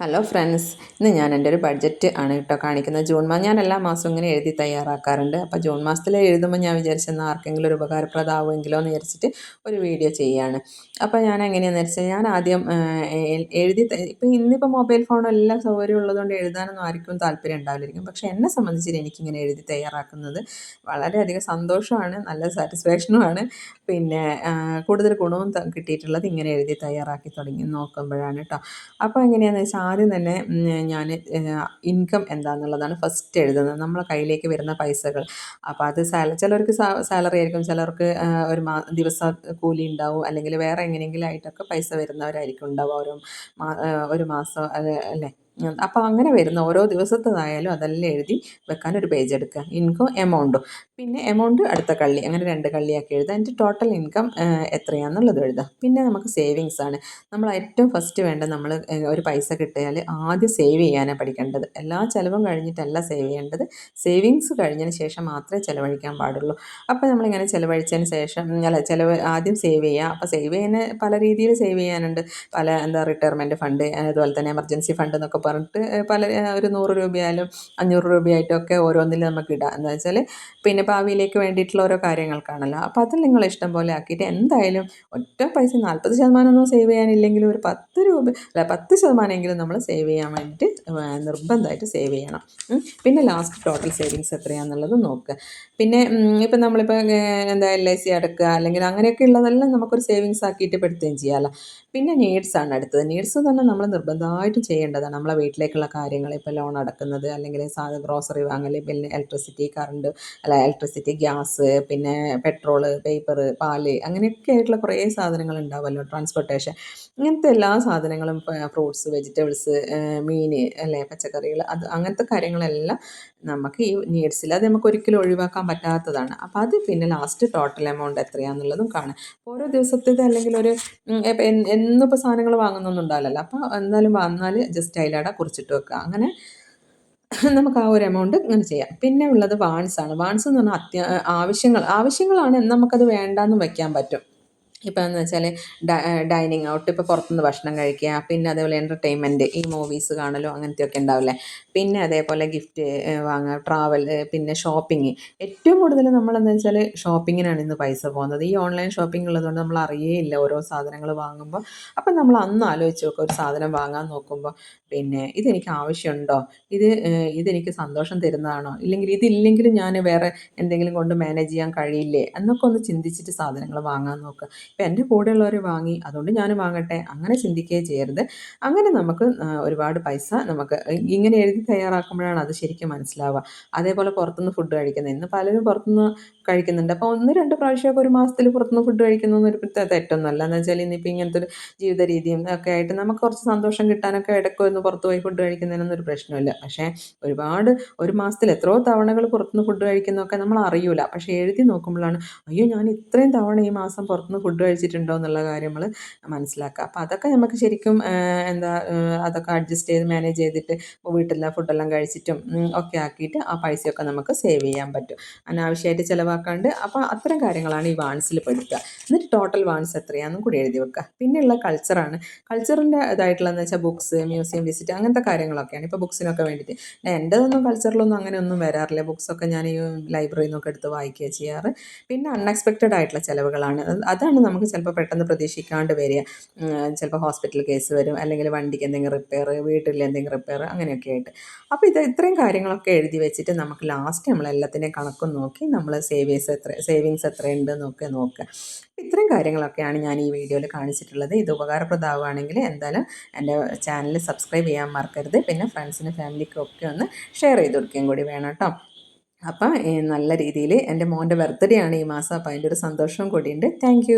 Hello friends ഇന്ന് ഞാൻ എന്റെ ഒരു ബഡ്ജറ്റ് ആണ് കേട്ടോ കാണിക്കുന്നത്. ജൂൺ മാസം ഞാൻ എല്ലാ മാസവും ഇങ്ങനെ എഴുതി തയ്യാറാക്കാറുണ്ട്. അപ്പോൾ ജൂൺ മാസത്തിൽ എഴുതുമ്പോൾ ഞാൻ വിചാരിച്ചെന്ന് ആർക്കെങ്കിലും ഒരു ഉപകാരപ്രദമാവുമെങ്കിലോ എന്ന് വിചാരിച്ചിട്ട് ഒരു വീഡിയോ ചെയ്യുകയാണ്. അപ്പോൾ ഞാൻ എങ്ങനെയാണെന്ന് വെച്ചാൽ ഞാൻ ആദ്യം എഴുതി ഇപ്പോൾ ഇന്നിപ്പോൾ മൊബൈൽ ഫോണും എല്ലാ സൗകര്യം ഉള്ളതുകൊണ്ട് എഴുതാനൊന്നും ആർക്കും താല്പര്യം ഉണ്ടാവില്ലായിരിക്കും. പക്ഷേ എന്നെ സംബന്ധിച്ചിട്ട് എനിക്കിങ്ങനെ എഴുതി തയ്യാറാക്കുന്നത് വളരെയധികം സന്തോഷമാണ് നല്ല സാറ്റിസ്ഫാക്ഷനുമാണ് പിന്നെ കൂടുതൽ ഗുണവും കിട്ടിയിട്ടുള്ളത് ഇങ്ങനെ എഴുതി തയ്യാറാക്കി തുടങ്ങി നോക്കുമ്പോഴാണ് കേട്ടോ. അപ്പോൾ എങ്ങനെയാണെന്ന് വെച്ചാൽ ആദ്യം തന്നെ ഞാൻ ഇൻകം എന്താണെന്നുള്ളതാണ് ഫസ്റ്റ് എഴുതുന്നത്. നമ്മളെ കയ്യിലേക്ക് വരുന്ന പൈസകൾ. അപ്പോൾ അത് സാല ചിലർക്ക് സാലറി ആയിരിക്കും. ചിലർക്ക് ഒരു മാ ദിവസ കൂലി ഉണ്ടാവും. അല്ലെങ്കിൽ വേറെ എങ്ങനെയെങ്കിലും ആയിട്ടൊക്കെ പൈസ വരുന്നവരായിരിക്കും ഉണ്ടാവുക. ഓരോ ഒരു മാസം അല്ലേ? അപ്പോൾ അങ്ങനെ വരുന്ന ഓരോ ദിവസത്തേതായാലും അതെല്ലാം എഴുതി വെക്കാൻ ഒരു പേജ് എടുക്കുക. ഇൻകം എമൗണ്ടും പിന്നെ എമൗണ്ട് അടുത്ത കള്ളി. അങ്ങനെ രണ്ട് കള്ളിയാക്കി എഴുതുക. എന്നിട്ട് ടോട്ടൽ ഇൻകം എത്രയാണെന്നുള്ളത് എഴുതുക. പിന്നെ നമുക്ക് സേവിങ്സ് ആണ്. നമ്മൾ ഏറ്റവും ഫസ്റ്റ് വേണ്ട നമ്മൾ ഒരു പൈസ കിട്ടിയാൽ ആദ്യം സേവ് ചെയ്യാനാണ് പഠിക്കേണ്ടത്. എല്ലാ ചിലവും കഴിഞ്ഞിട്ടല്ല സേവ് ചെയ്യേണ്ടത്. സേവിങ്സ് കഴിഞ്ഞതിന് ശേഷം മാത്രമേ ചിലവഴിക്കാൻ പാടുള്ളൂ. അപ്പോൾ നമ്മളിങ്ങനെ ചിലവഴിച്ചതിന് ശേഷം അല്ല ചിലവ് ആദ്യം സേവ് ചെയ്യുക. അപ്പോൾ സേവ് ചെയ്യാൻ പല രീതിയിൽ സേവ് ചെയ്യാനുണ്ട്. പല എന്താ റിട്ടയർമെന്റ് ഫണ്ട് അതുപോലെ തന്നെ എമർജൻസി ഫണ്ട് എന്നൊക്കെ പറഞ്ഞിട്ട് പല ഒരു നൂറ് രൂപയായാലും അഞ്ഞൂറ് രൂപയായിട്ടൊക്കെ ഓരോന്നിൽ നമുക്ക് ഇടാം. എന്ന് വെച്ചാൽ പിന്നെ ഭാവിയിലേക്ക് വേണ്ടിയിട്ടുള്ള ഓരോ കാര്യങ്ങൾക്കാണല്ലോ. അപ്പോൾ അതിൽ നിങ്ങൾ ഇഷ്ടം പോലെ ആക്കിയിട്ട് എന്തായാലും ഒറ്റ പൈസ നാൽപ്പത് ശതമാനമൊന്നും സേവ് ചെയ്യാനില്ലെങ്കിലും ഒരു പത്ത് രൂപ അല്ല പത്ത് ശതമാനമെങ്കിലും നമ്മൾ സേവ് ചെയ്യാൻ വേണ്ടിയിട്ട് നിർബന്ധമായിട്ട് സേവ് ചെയ്യണം. പിന്നെ ലാസ്റ്റ് ടോട്ടൽ സേവിങ്സ് എത്രയാണെന്നുള്ളത് നോക്കുക പിന്നെ ഇപ്പം നമ്മളിപ്പോൾ എന്താ എൽ ഐ സി അടക്കുക അല്ലെങ്കിൽ അങ്ങനെയൊക്കെ ഉള്ളതെല്ലാം നമുക്കൊരു സേവിങ്സ് ആക്കിയിട്ട് പെടുത്തുകയും ചെയ്യാമല്ലോ പിന്നെ നീഡ്സാണ് അടുത്തത്. നീഡ്സ് തന്നെ നമ്മൾ നിർബന്ധമായിട്ടും ചെയ്യേണ്ടതാണ്. നമ്മളെ വീട്ടിലേക്കുള്ള കാര്യങ്ങൾ ഇപ്പോൾ ലോൺ അടക്കുന്നത് അല്ലെങ്കിൽ സാധനം ഗ്രോസറി വാങ്ങൽ പിന്നെ ഇലക്ട്രിസിറ്റി കറണ്ട് അല്ല ഇലക്ട്രിസിറ്റി ഗ്യാസ് പിന്നെ പെട്രോൾ പേപ്പർ പാൽ അങ്ങനെയൊക്കെ ആയിട്ടുള്ള കുറേ സാധനങ്ങൾ ഉണ്ടാവുമല്ലോ ട്രാൻസ്പോർട്ടേഷൻ ഇങ്ങനത്തെ എല്ലാ സാധനങ്ങളും ഫ്രൂട്ട്സ് വെജിറ്റബിൾസ് മീൻ അല്ലേ പച്ചക്കറികൾ അത് അങ്ങനത്തെ കാര്യങ്ങളെല്ലാം നമുക്ക് ഈ നീഡ്സിൽ അത് നമുക്ക് ഒരിക്കലും ഒഴിവാക്കാൻ പറ്റാത്തതാണ്. അപ്പോൾ അത് പിന്നെ ലാസ്റ്റ് ടോട്ടൽ എമൗണ്ട് എത്രയാണെന്നുള്ളതും കാണാം. ഓരോ ദിവസത്തേത് അല്ലെങ്കിൽ ഒരു എന്നിപ്പോൾ സാധനങ്ങൾ വാങ്ങുന്നൊന്നും ഉണ്ടാവില്ലല്ലോ. അപ്പോൾ എന്നാലും വന്നാൽ ജസ്റ്റ് അതിലട കുറിച്ചിട്ട് വെക്കുക അങ്ങനെ നമുക്ക് ആ ഒരു എമൗണ്ട് ഇങ്ങനെ ചെയ്യാം. പിന്നെ ഉള്ളത് വാൺസ് ആണ് വാൺസ് എന്ന് പറഞ്ഞാൽ അത്യാ ആവശ്യങ്ങൾ. ആവശ്യങ്ങളാണ്. നമുക്കത് വേണ്ടാന്ന് വയ്ക്കാൻ പറ്റും. ഇപ്പം എന്ന് വെച്ചാൽ ഡൈനിങ് ഔട്ട് ഇപ്പോൾ പുറത്തുനിന്ന് ഭക്ഷണം കഴിക്കുക പിന്നെ അതേപോലെ എന്റർടൈൻമെന്റ് ഈ മൂവീസ് കാണലോ അങ്ങനത്തെയൊക്കെ ഉണ്ടാവില്ലേ പിന്നെ അതേപോലെ ഗിഫ്റ്റ് വാങ്ങുക ട്രാവൽ പിന്നെ ഷോപ്പിംഗ് ഏറ്റവും കൂടുതൽ നമ്മളെന്ന് വെച്ചാൽ ഷോപ്പിങ്ങിനാണ് ഇന്ന് പൈസ പോകുന്നത് ഈ ഓൺലൈൻ ഷോപ്പിംഗ് ഉള്ളതുകൊണ്ട് നമ്മൾ അറിയേയില്ല ഓരോ സാധനങ്ങൾ വാങ്ങുമ്പോൾ അപ്പം നമ്മൾ അന്ന് ആലോചിച്ച് നോക്കുക ഒരു സാധനം വാങ്ങാൻ നോക്കുമ്പോൾ പിന്നെ ഇതെനിക്ക് ആവശ്യമുണ്ടോ ഇത് ഇതെനിക്ക് സന്തോഷം തരുന്നതാണോ? ഇല്ലെങ്കിൽ ഇതില്ലെങ്കിലും ഞാൻ വേറെ എന്തെങ്കിലും കൊണ്ട് മാനേജ് ചെയ്യാൻ കഴിയില്ലേ? എന്നൊക്കെ ഒന്ന് ചിന്തിച്ചിട്ട് സാധനങ്ങൾ വാങ്ങാൻ നോക്കുക ഇപ്പം എന്റെ കൂടെയുള്ളവർ വാങ്ങി അതുകൊണ്ട് ഞാൻ വാങ്ങട്ടെ അങ്ങനെ ചിന്തിക്കുകയും ചെയ്യരുത്. അങ്ങനെ നമുക്ക് ഒരുപാട് പൈസ നമുക്ക് ഇങ്ങനെ എഴുതി തയ്യാറാക്കുമ്പോഴാണ് അത് ശരിക്കും മനസ്സിലാവുക. അതേപോലെ പുറത്തുനിന്ന് ഫുഡ് കഴിക്കുന്നത്. ഇന്ന് പലരും പുറത്തുനിന്ന് കഴിക്കുന്നുണ്ട്. അപ്പോൾ ഒന്ന് രണ്ട് പ്രാവശ്യമൊക്കെ ഒരു മാസത്തിൽ പുറത്തുനിന്ന് ഫുഡ് കഴിക്കുന്നൊന്നും ഒരു തെറ്റൊന്നുമല്ല എന്ന് വെച്ചാൽ ഇന്നിപ്പോൾ ഇങ്ങനത്തെ ഒരു ജീവിത രീതിയും ഒക്കെ ആയിട്ട് നമുക്ക് കുറച്ച് സന്തോഷം കിട്ടാനൊക്കെ ഇടയ്ക്ക് ഒന്ന് പുറത്ത് പോയി ഫുഡ് കഴിക്കുന്നതിനൊന്നും ഒരു പ്രശ്നമില്ല. പക്ഷേ ഒരുപാട് ഒരു മാസത്തിൽ എത്രയോ തവണകൾ പുറത്തുനിന്ന് ഫുഡ് കഴിക്കുന്നതൊക്കെ നമ്മൾ അറിയൂല. പക്ഷേ എഴുതി നോക്കുമ്പോഴാണ് അയ്യോ ഞാൻ ഇത്രയും തവണ ഈ മാസം പുറത്തുനിന്ന് ഫുഡ് കഴിച്ചിട്ടുണ്ടോ എന്നുള്ള കാര്യങ്ങൾ മനസ്സിലാക്കുക. അപ്പോൾ അതൊക്കെ നമുക്ക് ശരിക്കും എന്താ അതൊക്കെ അഡ്ജസ്റ്റ് ചെയ്ത് മാനേജ് ചെയ്തിട്ട് വീട്ടിലെ ഫുഡെല്ലാം കഴിച്ചിട്ടും ഒക്കെ ആക്കിയിട്ട് ആ പൈസയൊക്കെ നമുക്ക് സേവ് ചെയ്യാൻ പറ്റും. അനാവശ്യമായിട്ട് ചിലവാക്കാണ്ട് അപ്പോൾ അത്തരം കാര്യങ്ങളാണ് ഈ വാൺസിൽ പെടുത്തുക. എന്നിട്ട് ടോട്ടൽ വാൺസ് എത്രയാണെന്നും കൂടി എഴുതി വെക്കുക. പിന്നെയുള്ള കൾച്ചറാണ്. കൾച്ചറിന്റെ ഇതായിട്ടുള്ളതെന്ന് വെച്ചാൽ ബുക്സ് മ്യൂസിയം വിസിറ്റ് അങ്ങനത്തെ കാര്യങ്ങളൊക്കെയാണ്. ഇപ്പോൾ ബുക്സിനൊക്കെ വേണ്ടിയിട്ട് എന്റെതൊന്നും കൾച്ചറിലൊന്നും അങ്ങനെ ഒന്നും വരാറില്ല. ബുക്സൊക്കെ ഞാൻ ഈ ലൈബ്രറിയിൽ നിന്നൊക്കെ എടുത്ത് വായിക്കുക ചെയ്യാറ്. പിന്നെ അൺഎക്സ്പെക്റ്റഡ് ആയിട്ടുള്ള ചിലവുകളാണ്. അതാണ് നമുക്ക് ചിലപ്പോൾ പെട്ടെന്ന് പ്രതീക്ഷിക്കാണ്ട് വരിക. ചിലപ്പോൾ ഹോസ്പിറ്റൽ കേസ് വരും അല്ലെങ്കിൽ വണ്ടിക്ക് എന്തെങ്കിലും റിപ്പയർ വീട്ടിൽ എന്തെങ്കിലും റിപ്പയർ അങ്ങനെയൊക്കെ ആയിട്ട്. അപ്പോൾ ഇത് ഇത്രയും കാര്യങ്ങളൊക്കെ എഴുതി വെച്ചിട്ട് നമുക്ക് ലാസ്റ്റ് നമ്മൾ എല്ലാത്തിന്റെയും കണക്കും നോക്കി നമ്മൾ സേവിങ്സ് എത്ര സേവിങ്സ് എത്രയുണ്ട് എന്നൊക്കെ നോക്കുക. ഇത്രയും കാര്യങ്ങളൊക്കെയാണ് ഞാൻ ഈ വീഡിയോയിൽ കാണിച്ചിട്ടുള്ളത്. ഇത് ഉപകാരപ്രദമാവുകയാണെങ്കിൽ എന്തായാലും എന്റെ ചാനൽ സബ്സ്ക്രൈബ് ചെയ്യാൻ മറക്കരുത്. പിന്നെ ഫ്രണ്ട്സിനും ഫാമിലിക്കും ഒക്കെ ഒന്ന് ഷെയർ ചെയ്ത് കൊടുക്കുകയും കൂടി വേണം കേട്ടോ. അപ്പം നല്ല രീതിയിൽ എന്റെ മോന്റെ ബർത്ത്ഡേ ആണ് ഈ മാസം. അപ്പം അതിന്റെ ഒരു സന്തോഷവും കൂടിയുണ്ട്. താങ്ക്